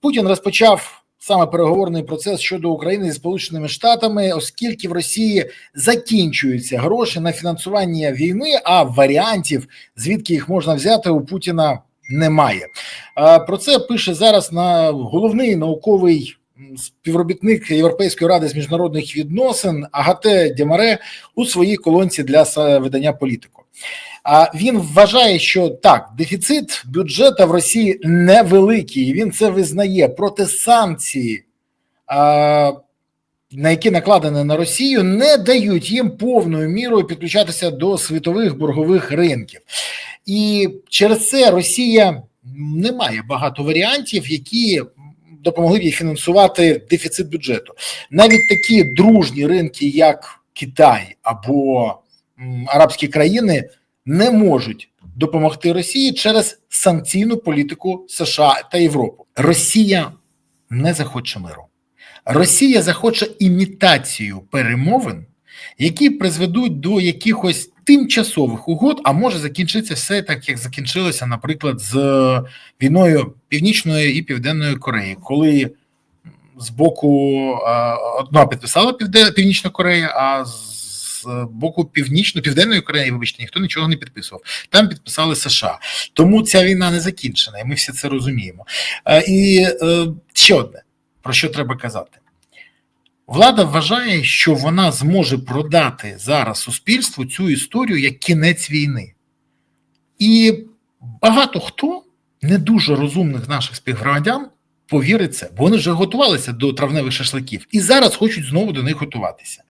Путін розпочав саме переговорний процес щодо України зі Сполученими Штатами, оскільки в Росії закінчуються гроші на фінансування війни, а варіантів, звідки їх можна взяти, у Путіна немає. Е, Про це пише зараз на головний науковий співробітник Європейської ради з міжнародних відносин Агате Дямаре у своїй колонці для видання політику. А він вважає, що так, дефіцит бюджету в Росії невеликий. Він це визнає. Проте санкції, а, на які накладені на Росію, не дають їм повною мірою підключатися до світових боргових ринків. І через це Росія не має багато варіантів, які допомогли б їй фінансувати дефіцит бюджету. Навіть такі дружні ринки, як Китай або арабські країни, не можуть допомогти Росії через санкційну політику США та Європи. Росія не захоче миру. Росія захоче імітацію перемовин, які призведуть до якихось тимчасових угод, а може закінчитися все так, як закінчилося, наприклад, з війною Північної і Південної Кореї, коли з боку одна підписала Північна Корея, а з боку Північно Південної Кореї, вибачте, ніхто нічого не підписував. Там підписали США. Тому ця війна не закінчена, і ми всі це розуміємо. Е, І е, ще одне про що треба казати. Влада вважає, що вона зможе продати зараз суспільству цю історію як кінець війни. І багато хто не дуже розумних наших співгромадян повірить це, бо вони вже готувалися до травневих шашликів і зараз хочуть знову до них готуватися.